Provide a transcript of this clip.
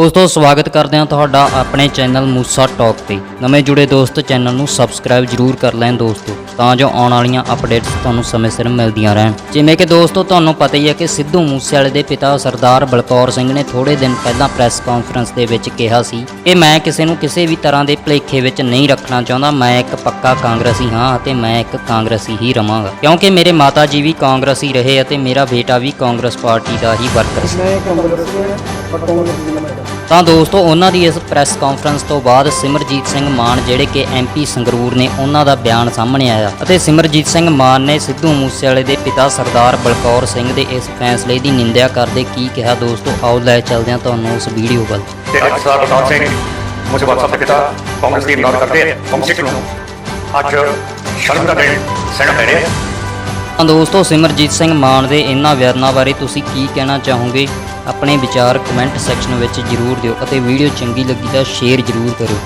ਦੋਸਤੋ ਸਵਾਗਤ ਕਰਦੇ ਹਾਂ ਤੁਹਾਡਾ ਆਪਣੇ ਚੈਨਲ ਮੂਸਾ ਟਾਕ ਤੇ। ਨਵੇਂ ਜੁੜੇ ਦੋਸਤ ਚੈਨਲ ਨੂੰ ਸਬਸਕ੍ਰਾਈਬ ਜਰੂਰ ਕਰ ਲੈਣ ਦੋਸਤੋ, ਤਾਂ ਜੋ ਆਉਣ ਵਾਲੀਆਂ ਅਪਡੇਟਸ ਤੁਹਾਨੂੰ ਸਮੇਂ ਸਿਰ ਮਿਲਦੀਆਂ ਰਹਿਣ। ਜਿਵੇਂ ਕਿ ਦੋਸਤੋ, ਤੁਹਾਨੂੰ ਪਤਾ ਹੀ ਹੈ ਕਿ ਸਿੱਧੂ ਮੂਸੇਵਾਲੇ ਦੇ ਪਿਤਾ ਸਰਦਾਰ ਬਲਕੌਰ ਸਿੰਘ ਨੇ ਥੋੜੇ ਦਿਨ ਪਹਿਲਾਂ ਪ੍ਰੈਸ ਕਾਨਫਰੰਸ ਦੇ ਵਿੱਚ ਕਿਹਾ ਸੀ ਕਿ ਮੈਂ ਕਿਸੇ ਨੂੰ ਕਿਸੇ ਵੀ ਤਰ੍ਹਾਂ ਦੇ ਭਲੇਖੇ ਵਿੱਚ ਨਹੀਂ ਰੱਖਣਾ ਚਾਹੁੰਦਾ, ਮੈਂ ਇੱਕ ਪੱਕਾ ਕਾਂਗਰਸੀ ਹਾਂ ਅਤੇ ਮੈਂ ਇੱਕ ਕਾਂਗਰਸੀ ਹੀ ਰਵਾਂਗਾ। ਕਿਉਂਕਿ ਮੇਰੇ ਮਾਤਾ ਜੀ ਵੀ ਕਾਂਗਰਸੀ ਰਹੇ ਅਤੇ ਮੇਰਾ ਬੇਟਾ ਵੀ ਕਾਂਗਰਸ ਪਾਰਟੀ ਦਾ ਹੀ ਵਰਕਰ ਸੀ। ਮੈਂ ਕਾਂਗਰਸ ਦੇ ਪਰ ਕਾਂਗਰਸ ਤਾਂ ਦੋਸਤੋ ਉਹਨਾਂ ਦੀ ਇਸ ਪ੍ਰੈਸ ਕਾਨਫਰੰਸ ਤੋਂ ਬਾਅਦ ਸਿਮਰਜੀਤ ਸਿੰਘ ਮਾਨ ਜਿਹੜੇ ਕਿ ਐਮਪੀ ਸੰਗਰੂਰ ਨੇ ਉਹਨਾਂ ਦਾ ਬਿਆਨ ਸਾਹਮਣੇ ਆਇਆ। ਅਤੇ ਸਿਮਰਜੀਤ ਸਿੰਘ ਮਾਨ ਨੇ ਸਿੱਧੂ ਮੂਸੇਵਾਲੇ ਦੇ ਪਿਤਾ ਸਰਦਾਰ ਬਲਕੌਰ ਸਿੰਘ ਦੇ ਇਸ ਫੈਸਲੇ ਦੀ ਨਿੰਦਿਆ ਕਰਦੇ ਕੀ ਕਿਹਾ? ਦੋਸਤੋ ਆਓ ਲੈ ਚੱਲਦੇ ਹਾਂ ਤੁਹਾਨੂੰ ਉਸ ਵੀਡੀਓ ਵੱਲ। ਤੇ ਅੱਜ ਸਰਦਾਰ ਬਲਕਾਰ ਸਿੰਘ ਮੁਝੇ WhatsApp ਤੇ ਪਿਤਾ ਕਾਂਗਰਸ ਦੀ ਇਮਦਾਦ ਕਰਦੇ ਕਮਿਊਨਿਸਟ ਨੂੰ ਅੱਜ ਸ਼ਰਮ ਦਾ ਦਿਨ ਸਹਿਣਾ ਪੈ ਰਿਹਾ ਹੈ। ਤਾਂ ਦੋਸਤੋ ਸਿਮਰਜੀਤ ਸਿੰਘ ਮਾਨ ਦੇ ਇਹਨਾਂ ਬਿਆਨਾਂ ਬਾਰੇ ਤੁਸੀਂ ਕੀ ਕਹਿਣਾ ਚਾਹੋਗੇ? ਆਪਣੇ ਵਿਚਾਰ ਕਮੈਂਟ ਸੈਕਸ਼ਨ ਵਿੱਚ ਜਰੂਰ ਦਿਓ ਅਤੇ ਵੀਡੀਓ ਚੰਗੀ ਲੱਗੀ ਤਾਂ ਸ਼ੇਅਰ ਜਰੂਰ ਕਰੋ